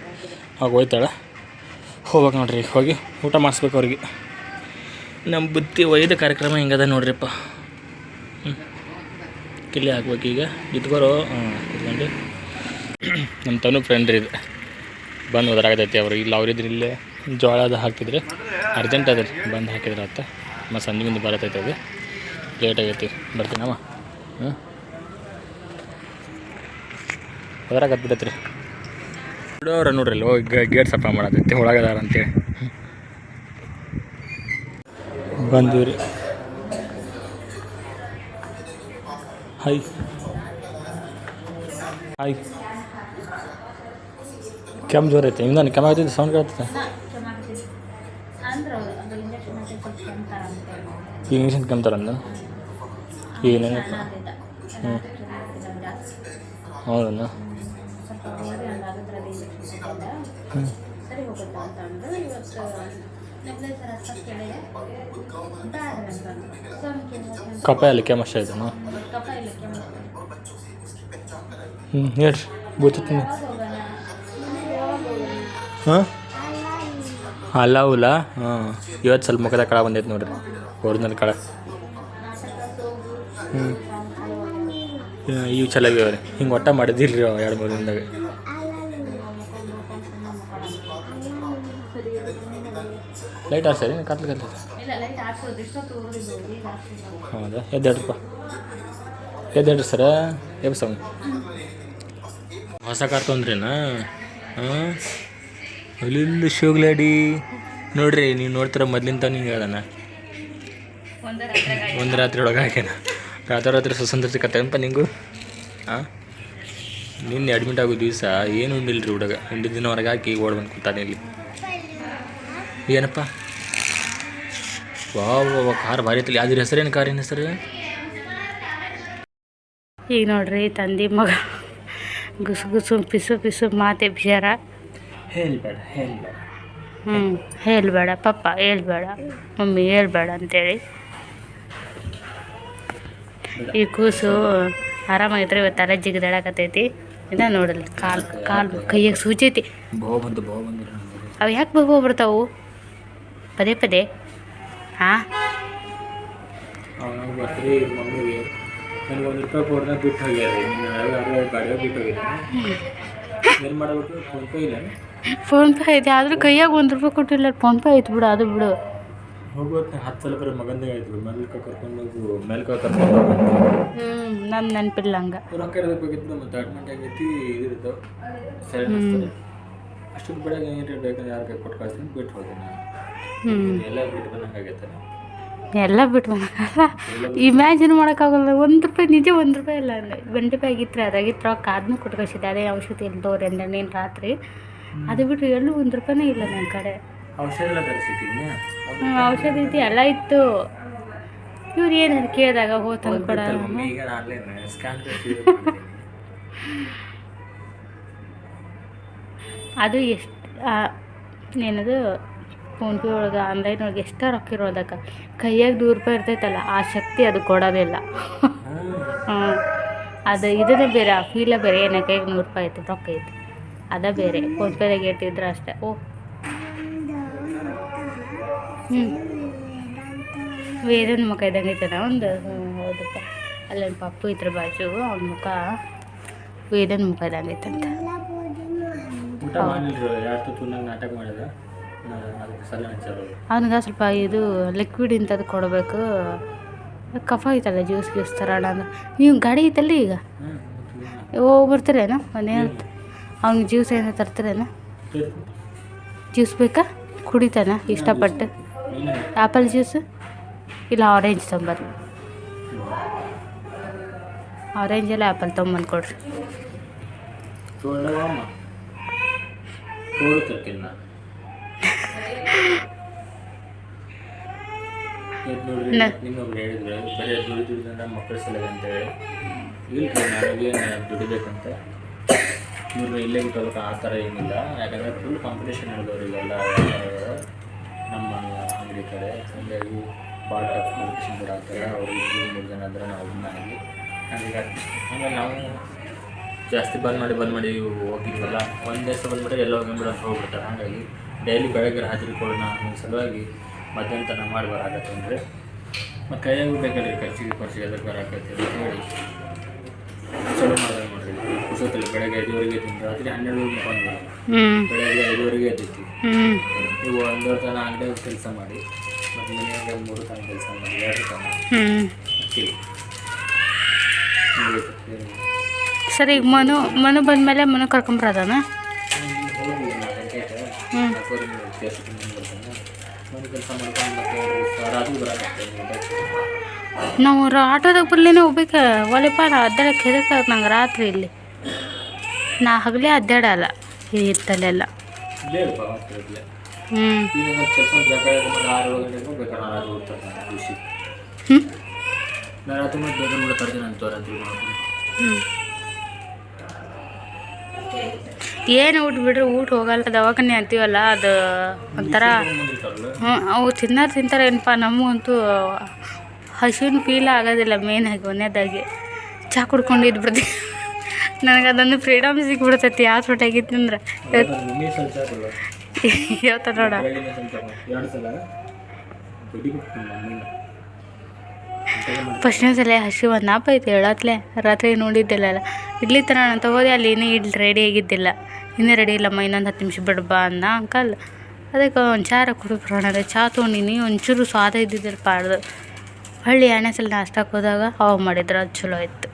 ಆಗ ಹೋಯ್ತಾಳೆ. ಹೋಗ್ಬೇಕು ನೋಡ್ರಿ, ಹೋಗಿ ಊಟ ಮಾಡಿಸ್ಬೇಕು ಅವ್ರಿಗೆ. ನಮ್ಮ ಬುತ್ತಿ ಒಯ್ದ ಕಾರ್ಯಕ್ರಮ ಹಿಂಗದ ನೋಡ್ರಿಪ್ಪ. ಹ್ಞೂ ಕಿಲ್ಲಿ ಹಾಕ್ಬೇಕು ಈಗ. ಇದ್ಕೋರು ಹಾಂ ಇದ್ಕೊಂಡು ನಮ್ಮ ತನು ಫ್ರೆಂಡ್ ರೀ ಇದು. ಬಂದು ಹೋದ್ರಾಗತೈತಿ ಅವರು. ಇಲ್ಲ, ಅವ್ರಿದ್ರು ಇಲ್ಲೇ. ಜೋಳದ ಹಾಕಿದರೆ ಅರ್ಜೆಂಟ್ ಅದ ರೀ ಬಂದು ಹಾಕಿದ್ರೆ ಅತ್ತ ಮತ್ತು ಸಂಜೆ ಮುಂದೆ ಬರತೈತೆ ಅದು. ಲೇಟ್ ಆಗೈತಿ ಬರ್ತೀನಮ್ಮ ಹ್ಞೂ ಅದ್ರಾಗ ಬಿಡತ್ತೆ ರೀ ಬಿಡೋರ ನೋಡ್ರಿ ಅಲ್ಲಿ ಹೋಗಿ ಗೇಟ್ ಸಪ್ಲೈ ಮಾಡತೈತಿ ಒಳಗದಾರ ಅಂತೇಳಿ. ಬಂದ್ವಿ ರೀ ಹಾಯ್ ಹಾಯ್ ಕೆಮ್ಮು ಜೋರೈತೆ ಇನ್ನೊಂದು ಕೆಮ್ಮ ಆಗ್ತೈತೆ ಸೌಂಡ್ ಕೇಳ್ತೈತೆ ಅಂದ್ರೆ ಅದು ಇಂಜೆಕ್ಷನ್ ಹಾಕಿ ಸ್ವಲ್ಪ ಕೆಮ್ತಾರಂತೆ ಈ ಇಂಜೆಕ್ಷನ್ ಕೆಮ್ತಾರಂದ ಏನೇನು ಹ್ಞೂ ಜಾಸ್ತಿ ಹೌದಣ್ಣ ಸ್ವಲ್ಪ ಹೋಗಿ ಹಂಗಾಗಿದ್ರೆ ಇಂಜೆಕ್ಷನ್ ಹಾಕಿಲ್ಲ ಹ್ಞೂ ಸರಿ ಹೋಗುತ್ತಾ ಅಂತ ಅಂದ್ರು ಇವತ್ತು ನೆಗ್ಲೆ ಥರ ಸ್ವಲ್ಪ ಕೇಳಿದೆ. ಹ್ಞೂ ಹೌದಣ್ಣ ಹ್ಞೂ ಕಪ ಕೆಮ್ಮ ಅಷ್ಟೇ ಆಯ್ತಣ್ಣ ಹ್ಞೂ ಹೇಳ್ರಿ. ಗೊತ್ತಿತ್ತು ಹಾಂ? ಅಲ್ಲ ಉಲ್ಲ ಹಾಂ ಇವತ್ತು ಸ್ವಲ್ಪ ಮುಖದ ಕಳ ಬಂದೈತೆ ನೋಡ್ರಿ. ಒರಿಜಿನಲ್ ಕಳ. ಹ್ಞೂ ಇವು ಚಲಾಗ್ಯಾವ ರೀ ಹಿಂಗೆ ಒಟ್ಟ ಮಾಡಿದ್ದಿಲ್ಲ ರೀ ಎರಡು ಮೂರು ದಿನದಾಗ. ಲೈಟ್ ಆರ್ಸರಿ ಕತ್ಲು, ಕತ್ಲ. ಹೌದಾ? ಎದ್ದೇಳ್ರಪ್ಪ. ಎದ್ದೇಳ್ರಿ ಸರ. ಎಬ್ಸಮ್ ಹೊಸ ಕಾರ್ ತೊಂದ್ರೇನಾ? ಹಾಂ ಅಲ್ಲಿ ಶೋಗ್ಲಾಡಿ? ನೋಡ್ರಿ, ನೀವು ನೋಡ್ತೀರ ಮೊದ್ಲಿಂದ ನಿಂಗೆ ಹೇಳೋಣ ಒಂದೇ ರಾತ್ರಿ ಒಳಗೆ ಹಾಕ್ಯಾನ. ರಾತ್ರಿ ರಾತ್ರಿ ಸ್ವಸಂತ್ರ ಕತ್ತೇನಪ್ಪ ನಿಂಗು? ಹಾಂ ನಿನ್ನೆ ಅಡ್ಮಿಟ್ ಆಗೋ ದಿವಸ ಏನು ರೀ ಹುಡುಗ? ಉಂಡಿದ ದಿನ ಹೊರಗೆ ಹಾಕಿ ಓಡ್ ಬಂದು ಕೂತಾನೆ ಇಲ್ಲಿ. ಏನಪ್ಪ? ವಾ ಕಾರ್ ಭಾರಿ ಐತಲ್ಲ. ಯಾವ್ದ್ರ ಹೆಸರೇನು ಕಾರಿನ ಹೆಸರು? ಈಗ ನೋಡ್ರಿ ತಂದೆ ಮಗ. ಗುಸು ಗುಸು, ಪಿಸು ಪಿಸು, ಮಾತೆ ಬಿಸಾರ ಹೇಳ್ಬೇಡ ಹೇಳ್ಬೇಡ. ಹ್ಞೂ ಹೇಳ್ಬೇಡ ಪಪ್ಪ ಹೇಳ್ಬೇಡ ಮಮ್ಮಿ ಹೇಳ್ಬೇಡ ಅಂತೇಳಿ. ಈ ಕೂಸು ಆರಾಮಾಗಿದ್ರೆ ಇವತ್ತು ತಲೆ ಜಿಗಿದಾಡಕತ್ತೈತಿ ಇದ ನೋಡಲ್ಲ ಕಾಲು ಕಾಲು ಕೈಯಾಗೆ ಸೂಚೈತಿ ಅವು ಯಾಕೆ ಬಗೋ ಬರ್ತಾವು? ಪದೇ ಪದೇ ಹಾಂ? ಅವನಾಗ ಬರ್ತೀರಿ ಮಮ್ಮಿಗೆ. ನನಗೆ ಒಂದು ರೂಪಾಯಿ ಗಾಡಿಯಾಗ ಬಿಟ್ಟು ಹೋಗ್ಯಾರ ಏನು ಮಾಡಬೇಕು ಫೋನ್ಪೇ ಇಲ್ಲ ಫೋನ್ಪೇ ಐತೆ ಆದರೂ ಕೈಯಾಗ ಒಂದು ರೂಪಾಯಿ ಕೊಟ್ಟಿಲ್ಲ ಫೋನ್ಪೇ ಐತೆ ಬಿಡು ಅದು ಬಿಡು. ಹೋಗೋತ್ ಹತ್ತು ಸಲ ಬರೀ ಮಗಂದೇ ಆಯ್ತು ಮೇಲ್ಕ ಕರ್ಕೊಂಡು ಹೋಗು ಮೇಲ್ಕ ಕರ್ಕೊಂಡು ಹೋಗು ಹ್ಞೂ ನನ್ನ ನೆನಪಿಲ್ಲ ಹಂಗೆ. ರೊಕ್ಕ ಇರೋದಕ್ಕೆ ಬೇಕಿತ್ತು ಮತ್ತು ಅಡ್ಮಿಟ್ ಆಗೈತಿ ಇದಿರ್ತಾವ ಸರಿ ಅನಿಸ್ತಾರೆ ಅಷ್ಟೊತ್ತು ಬೆಳಗ್ಗೆ ಏನು ಬೇಕಂದ್ರೆ ಯಾರ ಕೈ ಕೊಟ್ಟು ಕಳ್ಸ್ತೀನಿ ಬಿಟ್ಟು ಹೋಗ್ತೀನಿ ಹ್ಞೂ ಎಲ್ಲ ಬಿಟ್ಟು ಎಲ್ಲ ಬಿಟ್ಟು ಇಮ್ಯಾಜಿನ್ ಮಾಡೋಕ್ಕಾಗಲ್ಲ ಒಂದು ರೂಪಾಯಿ ನಿಜ ಒಂದು ರೂಪಾಯಿ ಇಲ್ಲ ಅಂದರೆ ರೂಪಾಯಿ ಆಗಿತ್ತು ಅದಾಗಿತ್ತು ರೊಕ್ಕ ಅದನ್ನೂ ಕೊಟ್ಟು ಕಳಿಸಿದ್ದೆ ಅದೇ ಔಷಧಿ ಇಲ್ದವ್ರೆ ಅಂದ್ರೆ ನೀನು ರಾತ್ರಿ. ಅದು ಬಿಟ್ಟು ಎಲ್ಲೂ ಒಂದು ರೂಪಾಯಿನೇ ಇಲ್ಲ ನನ್ನ ಕಡೆ. ಔಷಧ ಇತ್ತು ಎಲ್ಲ ಇತ್ತು. ಇವ್ರು ಏನಾದ್ರು ಕೇಳಿದಾಗ ಹೋ ತಂದ್ಕೊಡ ಅದು ಎಷ್ಟು ಏನದು ಫೋನ್ಪೇ ಒಳಗೆ ಆನ್ಲೈನ್ ಒಳಗೆ ಎಷ್ಟೋ ರೊಕ್ಕ ಇರೋದಕ್ಕ. ಕೈಯಾಗ ನೂರು ರೂಪಾಯಿ ಇರ್ತೈತಲ್ಲ ಆ ಶಕ್ತಿ ಅದು ಕೊಡೋದಿಲ್ಲ. ಹ್ಞೂ ಅದು ಇದನ್ನೇ ಬೇರೆ ಆ ಫೀಲೇ ಬೇರೆ ಏನಕ್ಕೆ ಕೈಗೆ ನೂರು ರೂಪಾಯಿ ಐತೆ ರೊಕ್ಕ ಐತಿ. ಅದ ಬೇರೆ ಫೋನ್ಪೇದಾಗ ಇಟ್ಟಿದ್ರೆ ಅಷ್ಟೇ. ಓ. ಹ್ಞೂ ವೇದನ ಮುಖ ಇದ್ದಂಗೆ ಐತನ ಒಂದು. ಹೌದಪ್ಪ. ಅಲ್ಲೊಂದು ಪಪ್ಪು ಇದ್ರ ಬಾಜು ಅವ್ನ ಮುಖ ವೇದನ ಮುಖ ಇದ್ದಂಗೆ ಐತಂತ ಹಚ್ಚಾರ. ಅವನಿಗೆ ಸ್ವಲ್ಪ ಇದು ಲಿಕ್ವಿಡ್ ಇಂಥದ್ದು ಕೊಡಬೇಕು. ಕಫ ಐತಲ್ಲ ಜ್ಯೂಸ್ ಗ್ಯೂಸ್ ತರೋಣ ಅಂದ್ರೆ ನೀವು ಗಾಡಿ ಐತಲ್ಲ ಈಗ? ಓ ಬರ್ತೀರೇನು ಮನೆ ಅವ್ನಿಗೆ ಜ್ಯೂಸ್ ಏನೋ ತರ್ತೀರೇನು? ಜ್ಯೂಸ್ ಬೇಕಾ? ಕುಡಿತಾನ? ಇಷ್ಟಪಟ್ಟು? Apple juice? ಇಲ್ಲ ಆರೆಂಜ್ ತೊಂಬರ್ರಿ ಆರೆಂಜ್ ಎಲ್ಲ ಆ್ಯಪಲ್ ತೊಂಬಂದು ಕೊಡ್ರಿ. ನಾನು ಹೇಳಿದ್ರೆ, ಬರೀ ದುಡಿ ದುಡಿದ್ರೆ ಮಕ್ಕಳ ಸಲಗ ಅಂತೇಳಿ ಇಲ್ಲ ನನಗೇನು ದುಡಿಬೇಕಂತ? ಇವ್ರನ್ನ ಇಲ್ಲೇ ಬಿಟ್ಟೋದಕ್ಕೆ ಆ ಥರ ಏನಿಲ್ಲ. ಯಾಕಂದರೆ ಫುಲ್ ಕಾಂಪಿಟೇಷನ್ ಹೇಳಿದವ್ರು ಇವೆಲ್ಲ, ನಮ್ಮ ಅಂಗಡಿ ಕಡೆ. ಹಾಗಾಗಿ ಭಾಳ ಟಫ್ ಕಾಂಪಿಟೇಷನ್ ಕೂಡ ಆಗ್ತಾರೆ ಅವ್ರಿಗೆ ಮೂರು ಜನ ಅಂದರೆ ನಾವು ಒಬ್ಬನ ಹಾಗಾಗಿ ಹಂಗೆ. ನಾವು ಜಾಸ್ತಿ ಬಂದ್ ಮಾಡಿ ಬಂದ್ ಮಾಡಿ ಹೋಗಿದ್ವಲ್ಲ, ಒಂದು ದಿವಸ ಬಂದ್ಬಿಟ್ಟು ಎಲ್ಲ ಮೆಂಬರ್ ಅಂತ ಹೋಗ್ಬಿಡ್ತಾರೆ. ಹಾಗಾಗಿ ಡೈಲಿ ಬೆಳಗ್ಗೆ ಹಾಜರಿ ಕೊಡೋಣ ಅನ್ನೋ ಸಲುವಾಗಿ ಮಧ್ಯಾಹ್ನ ತನಕ ಮಾಡಿ ಬರಾಕತ್ತೆ ಅಂದರೆ. ಮತ್ತು ಕೈಯಾಗೂ ಬೇಕಲ್ಲ ಖರ್ಚಿಗೆ ಖರ್ಚಿಗೆ ಅದಕ್ಕೆ ಬರಾಕತ್ತೆ ಅಂತ ಹೇಳಿ. ಚಲೋ ಕುಸೋತಲ್ಲಿ ಬೆಳಗ್ಗೆ ಐದುವರೆಗೆ ಎದ್ದು ರಾತ್ರಿ ಹನ್ನೆರಡು ಹ್ಞೂ ಬೆಳಗ್ಗೆ ಐದುವರೆಗೆ ಎದ್ದಿತ್ತು ನೀವು ಒಂದೂವರೆ ತನ ಅಂಗಡಿ ಕೆಲಸ ಮಾಡಿ ಮತ್ತು ಮನೆಯಾಗ ಮೂರು ತನ ಕೆಲಸ ಮಾಡಿ ಎರಡು ತನ ಅಕ್ಕಿ ಸರಿ ಈಗ ಮನು ಮನು ಬಂದಮೇಲೆ ಮನು ಕರ್ಕೊಂಬರದಾನ ನಾವು ಆಟೋದಾಗ ಬರ್ಲಿನ ಹೋಗ್ಬೇಕು ಒಲೆಪ ನಾ ಅಡ್ಡಾಡಕ್ಕೆ ಹೆದರ್ಕ ನಂಗೆ ರಾತ್ರಿ ಇಲ್ಲಿ. ನಾ ಹಗಲೇ ಅಡ್ಡಾಡಲ್ಲ ಇತ್ತಲ್ಲೆಲ್ಲ. ಹ್ಞೂ ಏನು ಊಟ ಬಿಡ್ರಿ ಊಟ ಹೋಗಲ್ಲ ದವಾಖಾನೆ ಅಂತೀವಲ್ಲ ಅದು ಒಂಥರ ಹ್ಞೂ ಅವು ತಿನ್ನೋರು ತಿಂತಾರೆ ಏನಪ್ಪ ನಮಗಂತೂ ಹಸಿವಿನ ಫೀಲ್ ಆಗೋದಿಲ್ಲ ಮೇನಾಗಿ ಒಂದೇದಾಗಿ ಚಹಾ ಕುಡ್ಕೊಂಡು ಇದ್ಬಿಡ್ತೀವಿ ನನಗೆ ಅದೊಂದು ಫ್ರೀಡಮ್ ಸಿಕ್ಬಿಡ್ತೈತಿ ಯಾವ ಫೋಟೋ ಆಗಿತ್ತು ಅಂದ್ರೆ. ನೋಡ. ಫಸ್ಟ್ನೇ ಸಲ ಹಸಿ ಒಂದು ನಾಪ ಐತಿ, ಹೇಳತ್ಲೆ. ರಾತ್ರಿ ನೋಡಿದ್ದಿಲ್ಲ ಇಡ್ಲಿ ತರ ನಾನು ತಗೋದೆ, ಅಲ್ಲಿ ಇನ್ನೂ ಇಡ್ಲಿ ರೆಡಿ ಆಗಿದ್ದಿಲ್ಲ. ಇನ್ನೂ ರೆಡಿ ಇಲ್ಲಮ್ಮ ಇನ್ನೊಂದು ಹತ್ತು ನಿಮಿಷ ಬಿಡು ಬಾ ಅಂದ ಅಂಕಲ್. ಅದಕ್ಕೆ ಒಂದು ಚಾರ ಕುಡಿದ್ರೋಣ ಅದೇ. ಚಹಾ ತೊಗೊಂಡಿನಿ, ಒಂಚೂರು ಸ್ವಾದ ಇದ್ದಿದ್ದಿಲ್ಲ ಪಾಡ್ದು. ಹಳ್ಳಿ ಎಣ್ಣೆ ಸಲ ನಾಷ್ಟಕ್ಕೆ ಹೋದಾಗ ಅವಾಗ ಮಾಡಿದ್ರೆ ಅದು ಚಲೋ ಇತ್ತು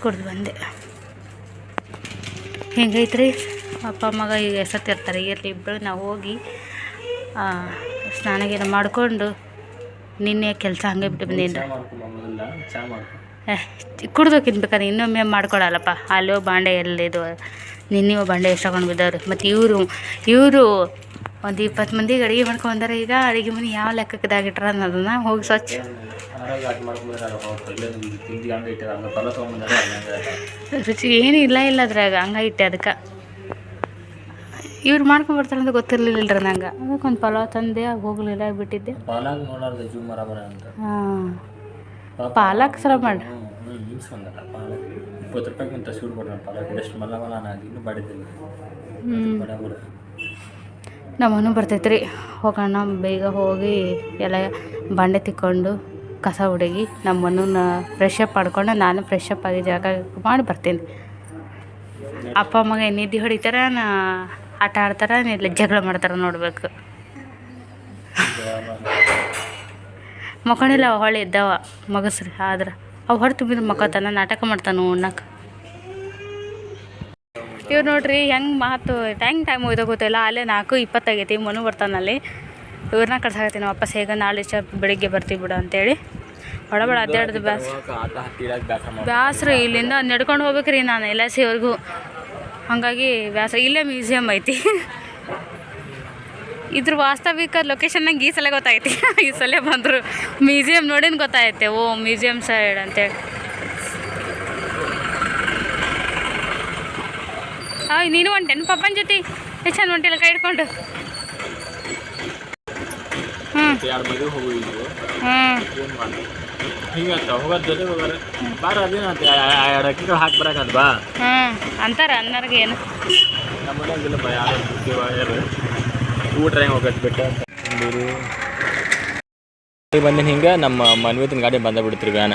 ಕುಡ್ದು ಬಂದೆ. ಹೆಂಗೈತ್ರಿ? ಅಪ್ಪ ಮಗ ಈಗ ಎಸತ್ತಿರ್ತಾರೆ. ಇರಲಿ ಇಬ್ಬರು ನಾವು ಹೋಗಿ ಆ, ಸ್ನಾನ ಗೀನ ಮಾಡಿಕೊಂಡು ನಿನ್ನೆ ಕೆಲಸ ಹಂಗೆ ಬಿಟ್ಟು ಬಂದಿದ್ದೆ ಕುಡ್ದು ತಿನ್ಬೇಕಾದ್ರೆ ಇನ್ನೊಮ್ಮೆ ಮಾಡ್ಕೊಡಲ್ಲಪ್ಪ ಅಲ್ಲೋ ಬಾಂಡೆ ಎಲ್ಲಿದು ನಿನ್ನೆ ಬಾಂಡೆ ಎಷ್ಟು ತಗೊಂಡು ಬಿದ್ದವ್ರು. ಮತ್ತು ಇವರು ಇವರು ಒಂದು ಇಪ್ಪತ್ತು ಮಂದಿಗೆ ಅಡುಗೆ ಮಾಡ್ಕೊಂಡಾರ ಈಗ ಅಡುಗೆ ಮನೆ ಯಾವ ಲೆಕ್ಕದಾಗಿಟ್ರ ಅನ್ನೋದನ್ನ ಹೋಗಿ ಸ್ವಚ್ಛ. ರುಚಿ ಏನೂ ಇಲ್ಲ ಇಲ್ಲ ಅದ್ರಾಗ. ಹಂಗ ಇಟ್ಟೆ ಅದಕ್ಕೆ ಇವ್ರು ಮಾಡ್ಕೊಂಡು ಬರ್ತಾರೆ ಅಂತ ಗೊತ್ತಿರಲಿಲ್ಲ ರೀ ನಂಗೆ. ಅದಕ್ಕೆ ಒಂದು ಪಲಾವ್ ತಂದೆ ಹೋಗಲಿಲ್ಲ ಬಿಟ್ಟಿದ್ದೆ. ಹಾಂ. ಪಾಲಕ್ ಸರ ಮಾಡಿ. ಇಪ್ಪತ್ತು ರೂಪಾಯಿಗಿಂತ ಶೂಟ್ ಕೊಟ್ಟಣ ಪಾಲಕ್. ಎಷ್ಟು ಮಲ್ಲ ಮಲ್ಲ ನಾನು ಇನ್ನೂ ಮಾಡಿದ್ದಿಲ್ಲ ನಮ್ಮನು ಬರ್ತೈತೆ ರೀ ಹೋಗೋಣ, ಬೇಗ ಹೋಗಿ ಎಲ್ಲ ಬಾಂಡೆ ತಿಕ್ಕೊಂಡು ಕಸ ಹುಡುಗಿ ನಮ್ಮನ್ನು ಫ್ರೆಶ್ ಅಪ್ ಮಾಡ್ಕೊಂಡು ನಾನು ಫ್ರೆಶ್ ಅಪ್ ಆಗಿ ಜಾಗ ಮಾಡಿ ಬರ್ತೀನಿ. ಅಪ್ಪ ಮಗ ನಿದ್ದೆ ಹೊಡಿತಾರ, ನಾ ಆಟ ಆಡ್ತಾರ, ಇಲ್ಲ ಜಗಳ ಮಾಡ್ತಾರ ನೋಡ್ಬೇಕು. ಮಕ್ಕಳಿಲ್ಲ ಹೊಳೆ ಇದ್ದಾವ, ಮಗಸ್ರಿ ಆದ್ರೆ. ಅವು ಹೊರ ತುಂಬಿದ ಮಕ್ಕತಾನ ನಾಟಕ ಮಾಡ್ತಾನೆ ಉಣ್ಣಕ್ಕೆ ಇವ್ರು ನೋಡ್ರಿ ಹೆಂಗೆ ಮಾತು ಹೆಂಗೆ ಟೈಮ್ ಹೋಯ್ತೋ ಗೊತ್ತಿಲ್ಲ. ಅಲ್ಲೇ ನಾಲ್ಕು ಇಪ್ಪತ್ತಾಗೈತಿ ಮನು ಬರ್ತಾನಲ್ಲಿ. ಇವ್ರನ್ನ ಕಳ್ಸಾಕತ್ತೀನಿ ವಾಪಸ್ ಹೇಗೆ ನಾಳೆ ಚ ಬೆಳಿಗ್ಗೆ ಬರ್ತೀವಿ ಬಿಡು ಅಂತೇಳಿ. ಬಡ ಅಡ್ಡಾಡ್ದು ಬ್ಯಾಸ್ ಬ್ಯಾಸ್ರ. ಇಲ್ಲಿಂದ ನಡ್ಕೊಂಡು ಹೋಗ್ಬೇಕ್ರಿ ನಾನು ಎಲ್ಲ ಸಿವರೆಗೂ ಹಾಗಾಗಿ ಬ್ಯಾಸ ಇಲ್ಲೇ ಮ್ಯೂಸಿಯಮ್ ಐತಿ. ಇದ್ರ ವಾಸ್ತವಿಕ ಲೊಕೇಶನ್ ನಂಗೆ ಈ ಸಲ ಗೊತ್ತಾಯ್ತಿ. ಈ ಸಲ ಬಂದರು. ಮ್ಯೂಸಿಯಮ್ ನೋಡಿನ ಗೊತ್ತಾಯ್ತೆ ಓ ಮ್ಯೂಸಿಯಮ್ ಸೈಡ್ ಅಂತೇಳಿ. ಹಾಯ್ ನೀನು ಹೊಂಟೇನು ಪಪ್ಪನ ಜೊತೆ ಎಷ್ಟು ಚಂದ ಹೊಂಟಿಲ್ಲ ಕೈ ಹಿಡ್ಕೊಂಡು ಅಂತಾರ ಅನ್ನರ್ಗೆ ಏನು? ಬಂದಿನ ಹಿಂಗೆ ನಮ್ಮ ಮನ್ವಿತಿನ ಗಾಡಿ ಬಂದ ಬಿಡ್ತೀರಿ ವ್ಯಾನ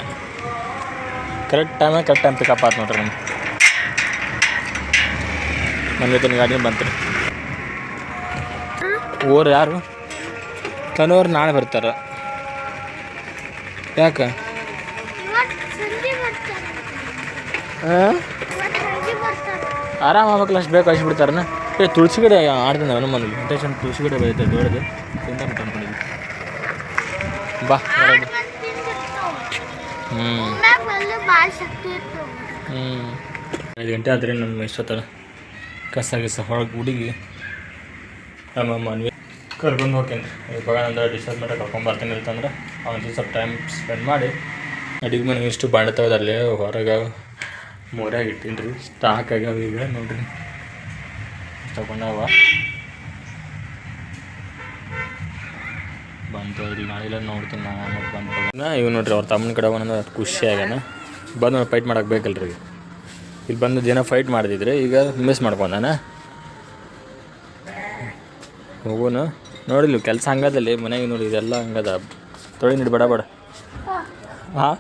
correct time correct time pickup ಆತು ನೋಡ್ರಿ ನಮ್ಮ ಮನ್ವಿತಿನ ಗಾಡಿ ಬಂತ್ರಿ ಓರ್ ಯಾರು? ತನೋರು ನಾಳೆ ಬರ್ತಾರ. ಯಾಕೆ? ಆರಾಮ ಆಗ್ಬೇಕಲ್ಲ ಅಷ್ಟು ಬೇಕು ಅಷ್ಟು ಬಿಡ್ತಾರನ ಏ ತುಳಸಿ ಗಿಡ ಆಡ್ತಾನೆ ಅವನು ಮನೇಲಿ. ಇಂಟೇಷನ್ ತುಳಸಿ ಗಿಡ ಬೆಳೀತದೆ ದೊಡ್ಡದು ತಿಂತ ಅನ್ಕೊಂಡಿದ್ವಿ ಬಾ ಹ್ಞೂ ಹ್ಞೂ ಐದು ಗಂಟೆ ಆದ್ರೆ ನಮ್ಮ ಎಷ್ಟೊತ್ತರ ಕಸ ಗಿಸ ಹೊರಗೆ ಹುಡುಗಿ. ನಮ್ಮ ಮನ್ವಿ. ಕರ್ಕೊಂಡು ಹೋಗ್ತೀನಿ. ಇವಾಗ ಅಂದ್ರೆ ಡಿಸೈಡ್ ಮಾಡಿ ಕರ್ಕೊಂಡು ಬರ್ತೀನಿ ಅಂತಂದ್ರೆ ಅವ್ನು ಸ್ವಲ್ಪ ಟೈಮ್ ಸ್ಪೆಂಡ್ ಮಾಡಿ ಅಡುಗೆ ಮನೆ ಇಷ್ಟು ಬಾಂಡೆ ತೆಗೆದಲ್ಲಿ ಹೊರಗೆ ಮೋರ್ಯಾಗ ಇಟ್ಟೀನಿ ರೀ. ಸ್ಟಾಕ್ ಆಗ್ಯಾವ ಈಗ ನೋಡ್ರಿ. ತಗೊಂಡವ. ಬಂತು ಅವ್ರಿಗೆ ನಾಳೆಲ್ಲ ನೋಡ್ತೀನಿ ನಾನು. ಬಂದು ಇವ್ ನೋಡ್ರಿ ಅವ್ರ ತಮ್ಮನ ಕಡೆ ಒಂದು ಖುಷಿ ಆಗ್ಯಾನ. ಬಂದು ಫೈಟ್ ಮಾಡಕ್ಕೆ ಬೇಕಲ್ರಿ. ಇಲ್ಲಿ ಬಂದು ದಿನ ಫೈಟ್ ಮಾಡ್ತಿದ್ರೆ ಈಗ ಮಿಸ್ ಮಾಡ್ಕೊಂಡಾನ ಹೋಗೋಣ ನೋಡಿಲ್ಲ ಕೆಲಸ ಹಂಗದಲ್ಲಿ, ಮನೆಗೆ ನೋಡಿ ಇದೆಲ್ಲ ಹಂಗದ. ತೊಳಿ ನೀಡಿ ಬಡ ಬಡ. ಹಾಂ?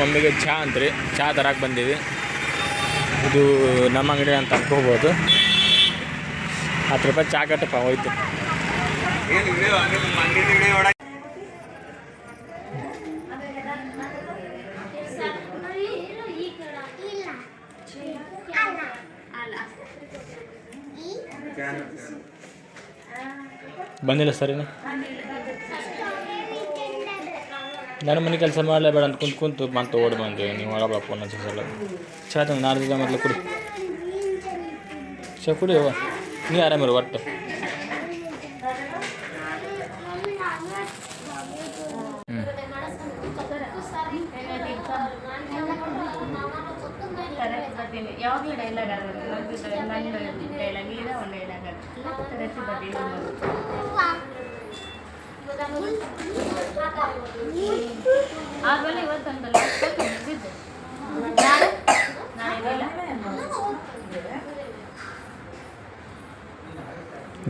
ಮಮ್ಮಿಗೆ ಚಹಾ ಅಂತ್ರಿ. ಚಹಾ ತರಕ್ಕೆ ಬಂದೀವಿ. ಇದು ನಮ್ಮ ಅಂಗಡಿ ಅಂತ ಅನ್ಕೋಬೋದು. ಹತ್ತು ರೂಪಾಯಿ ಚಹಾ ಕಟ್ಟಪ್ಪ ಹೋಯ್ತು. ಬಂದಿಲ್ಲ ಸರ್ ನಾನು ಮನೆ ಕೆಲಸ ಮಾಡಲೇಬೇಡ ಅಂತ ಕುಂತು ಕುಂತು ಮತ್ತೆ ಓಡಿ ಬಂದೆ. ನೀವು ಮಾಡಬೇಡ ಫೋನ್ ಸಲ. ಚಾ ತಂದು ನಾಲ್ಕು ದಿನ ಮೊದಲು ಕುಡಿ. ಚಾ ಕುಡಿ ನೀ ಆರಾಮಿರು ಒಟ್ಟು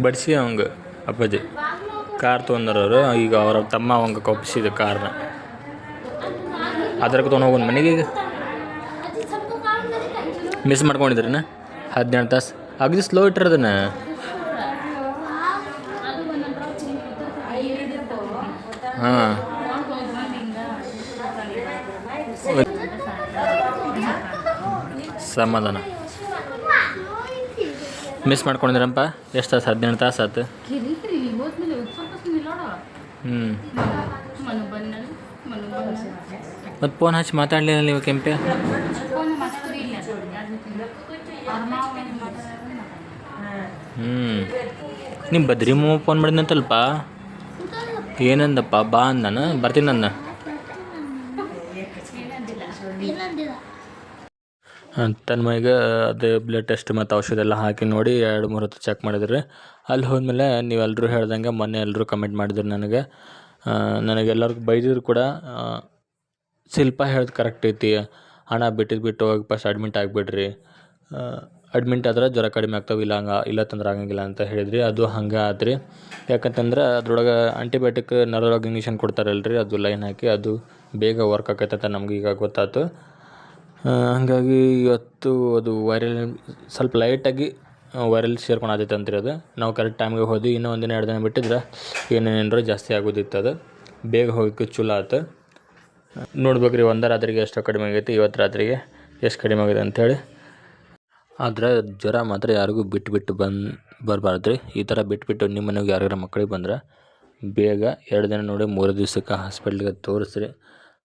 ಬಡಿಸಿ ಅವಂಗೆ ಅಪ್ಪಾಜಿ. ಕಾರ್ ತೊಗೊಂಡ್ರವರು, ಈಗ ಅವರ ತಮ್ಮ ಅವಂಗೆ ಕಪ್ಪಿಸಿದ ಕಾರ್ನ. ಅದ್ರಾಗ ತೊಗೊಂಡು ಹೋಗೋಣ ಮನೆಗೆ ಈಗ. ಮಿಸ್ ಮಾಡ್ಕೊಂಡಿದ್ರನ? ಹದಿನೆಂಟು ತಾಸು. ಅಗದಿ ಸ್ಲೋ ಇಟ್ಟಿರೋದನ್ನ? ಹಾಂ. ಸಮಾಧಾನ. ಮಿಸ್ ಮಾಡ್ಕೊಂಡಿದ್ರಪ್ಪ ಎಷ್ಟು ತಾಸು? ಹದಿನೆಂಟು ತಾಸು ನಿಲ್ಲೋಣ ಹ್ಞೂ ಮತ್ತು ಫೋನ್ ಹಚ್ಚಿ ಮಾತಾಡಲಿಲ್ಲ ನೀವು ಕೆಂಪೆ? ಹ್ಞೂ ನಿಮ್ಮ ಬದ್ರಿ ಫೋನ್ ಮಾಡಿದ್ನಂತಲ್ಪ? ಏನಂದಪ್ಪ? ಬಾ ನಾನು ಬರ್ತೀನಿ ನನ್ನ ಮೈಗೆ ಅದೇ ಬ್ಲಡ್ ಟೆಸ್ಟ್ ಮತ್ತು ಔಷಧ ಎಲ್ಲ ಹಾಕಿ ನೋಡಿ ಎರಡು ಮೂರು ಹೊತ್ತು ಚೆಕ್ ಮಾಡಿದ್ರಿ. ಅಲ್ಲಿ ಹೋದ್ಮೇಲೆ ನೀವೆಲ್ಲರೂ ಹೇಳ್ದಂಗೆ ಮೊನ್ನೆ ಎಲ್ಲರೂ ಕಮೆಂಟ್ ಮಾಡಿದ್ರು ನನಗೆ. ನನಗೆಲ್ಲರಿಗೂ ಬೈದಿದ್ರು ಕೂಡ ಶಿಲ್ಪ ಹೇಳ್ದು ಕರೆಕ್ಟ್ ಐತಿ. ಹಣ ಬಿಟ್ಟಿದ್ದು ಬಿಟ್ಟು ಹೋಗಿ ಫಸ್ಟ್ ಅಡ್ಮಿಟ್ ಆಗಿಬಿಡ್ರಿ. ಅಡ್ಮಿಟ್ ಆದ್ರೆ ಜ್ವರ ಕಡಿಮೆ ಆಗ್ತಾವೆ, ಇಲ್ಲ ಹಂಗೆ, ಇಲ್ಲ ತಂದ್ರೆ ಆಗಂಗಿಲ್ಲ ಅಂತ ಹೇಳಿದ್ರಿ. ಅದು ಹಂಗೆ ಆದ್ರಿ. ಯಾಕಂತಂದ್ರೆ ಅದ್ರೊಳಗೆ ಆಂಟಿಬಯೋಟಿಕ್ ನರೊಳಗೆ ಇಂಜೆಕ್ಷನ್ ಕೊಡ್ತಾರಲ್ರಿ, ಅದು ಲೈನ್ ಹಾಕಿ ಅದು ಬೇಗ ವರ್ಕ್ ಆಕೈತೆ ಅಂತ ನಮ್ಗೆ ಈಗ ಗೊತ್ತಾಯ್ತು ಹಾಗಾಗಿ ಇವತ್ತು ಅದು ವೈರಲ್ ಸ್ವಲ್ಪ ಲೈಟಾಗಿ ವೈರಲ್ ಸೇರ್ಕೊಂಡು ಅಂತೀರಿ ಅದು. ನಾವು ಕರೆಕ್ಟ್ ಟೈಮ್ಗೆ ಹೋದ್ವಿ, ಇನ್ನೂ ಒಂದಿನ, ಎರಡು ದಿನ ಬಿಟ್ಟಿದ್ರೆ ಏನೇನಾರು ಜಾಸ್ತಿ ಆಗೋದಿತ್ತು ಅದು. ಬೇಗ ಹೋಗಕ್ಕೆ ಚಲೋ ಆಯ್ತು ನೋಡ್ಬೇಕು ರೀ ಒಂದೇ ರಾತ್ರಿಗೆ ಎಷ್ಟು ಕಡಿಮೆ ಆಗೈತಿ, ಇವತ್ತು ರಾತ್ರಿಗೆ ಎಷ್ಟು ಕಡಿಮೆ ಆಗಿದೆ ಅಂಥೇಳಿ ಆದ್ರೆ ಜ್ವರ ಮಾತ್ರ ಯಾರಿಗೂ ಬಿಟ್ಟು ಬಿಟ್ಟು ಬಂದು ಬರಬಾರ್ದು ರೀ ಈ ಥರ ಬಿಟ್ಬಿಟ್ಟು ನಿಮ್ಮ ಮನೆಗೆ ಯಾರಿಗಾರ ಮಕ್ಕಳಿಗೆ ಬಂದ್ರೆ ಬೇಗ ಎರಡು ದಿನ ನೋಡಿ ಮೂರು ದಿವ್ಸಕ್ಕೆ ಹಾಸ್ಪಿಟ್ಲಿಗೆ ತೋರಿಸ್ರಿ.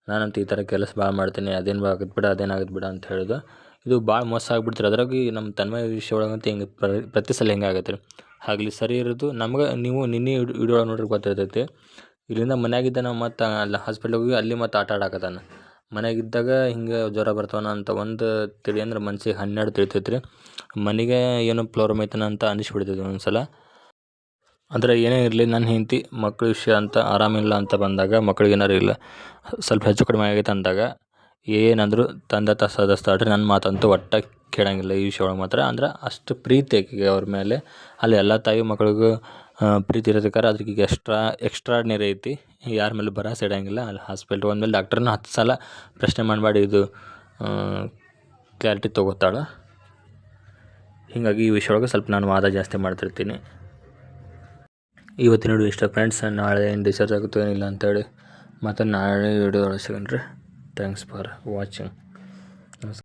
ನಾನಂತೂ ಈ ಥರ ಕೆಲಸ ಭಾಳ ಮಾಡ್ತೀನಿ. ಅದೇನು ಆಗತ್ತೆ ಬಿಡ ಅದೇನಾಗತ್ತೆ ಬಿಡ ಅಂತ ಹೇಳೋದು. ಇದು ಭಾಳ ಮೋಸ ಆಗ್ಬಿಡ್ತಾರೆ. ಅದ್ರಾಗಿ ನಮ್ಮ ತನ್ಮಯ ವಿಷಯ ಒಳಗಂತೂ ಹಿಂಗೆ ಪ್ರ- ಪ್ರತಿ ಸಲ ಹಿಂಗೆ ಆಗತ್ತೆ ರೀ ಆಗಲಿ ಸರಿ ಇರೋದು. ನಮ್ಗೆ ನೀವು ನಿನ್ನೆ ವಿಡಿಯೋ ನೋಡ್ರಿ ಗೊತ್ತಿರ್ತೈತಿ ಇಲ್ಲಿಂದ ಮನ್ಯಾಗಿದ್ದ ನಾವು ಮತ್ತು ಅಲ್ಲಿ ಹಾಸ್ಪಿಟ್ಲಿಗೆ ಹೋಗಿ ಅಲ್ಲಿ ಮತ್ತು ಆಟ ಆಡಕತ್ತಾನ ಮನೆಯಾಗಿದ್ದಾಗ ಹಿಂಗೆ ಜ್ವರ ಬರ್ತಾವನ ಅಂತ ಒಂದು ತಿಳಿ ಅಂದ್ರೆ ಮನ್ಸಿಗೆ ಹನ್ನೆರಡು ತಿಳಿತೈತೆ ರೀ ಮನೆಗೆ ಏನೋ ಪ್ರಾಬ್ಲಮ್ ಐತನ ಅಂತ ಅನಿಸ್ಬಿಡ್ತೈತೆ ಒಂದೊಂದು ಸಲ ಆದರೆ ಏನೇ ಇರಲಿ ನನ್ನ ಹೆಂಡತಿ ಮಕ್ಕಳ ವಿಷಯ ಅಂತ ಆರಾಮಿಲ್ಲ ಅಂತ ಬಂದಾಗ, ಮಕ್ಳಿಗೆ ಏನಾರು ಇಲ್ಲ, ಸ್ವಲ್ಪ ಹೆಚ್ಚು ಕಡಿಮೆ ಆಗೈತೆ ಅಂದಾಗ, ಏನಂದ್ರು ತಂದೆ ಸದಸ್ತಾಡ್ರಿ ನನ್ನ ಮಾತಂತೂ ಒಟ್ಟ ಕೇಳಂಗಿಲ್ಲ ಈ ವಿಷಯ ಒಳಗೆ ಮಾತ್ರ. ಅಂದ್ರೆ ಅಷ್ಟು ಪ್ರೀತಿ ಆಕೆಗೆ ಅವ್ರ ಮೇಲೆ. ಅಲ್ಲಿ ಎಲ್ಲ ತಾಯಿ ಮಕ್ಳಿಗೂ ಪ್ರೀತಿ ಇರೋದಕ್ಕಾರ ಅದಕ್ಕೆ ಈಗ ಎಕ್ಸ್ಟ್ರಾ ಎಕ್ಸ್ಟ್ರಾಡ್ನರಿ ಐತಿ. ಯಾರ ಮೇಲೆ ಭರವಸೆ ಇಡೋಂಗಿಲ್ಲ. ಅಲ್ಲಿ ಹಾಸ್ಪಿಟ್ಲ್ ಹೋದ್ಮೇಲೆ ಡಾಕ್ಟ್ರನ್ನ ಹತ್ತು ಸಲ ಪ್ರಶ್ನೆ ಮಾಡಬೇಡಿ, ಇದು ಕ್ಲಾರಿಟಿ ತೊಗೋತಾಳೆ. ಹೀಗಾಗಿ ಈ ವಿಷಯ ಸ್ವಲ್ಪ ನಾನು ವಾದ ಜಾಸ್ತಿ ಮಾಡ್ತಿರ್ತೀನಿ. ಇವತ್ತಿನ ವಿಡಿಯೋ ಇಷ್ಟ ಫ್ರೆಂಡ್ಸ್ ನಾಳೆ ಏನು ಡಿಸ್ಚಾರ್ಜ್ ಆಗುತ್ತೋ ಏನಿಲ್ಲ ಅಂತೇಳಿ ಮತ್ತು ನಾಳೆ ವಿಡಿಯೋ ರೀ ಥ್ಯಾಂಕ್ಸ್ ಫಾರ್ ವಾಚಿಂಗ್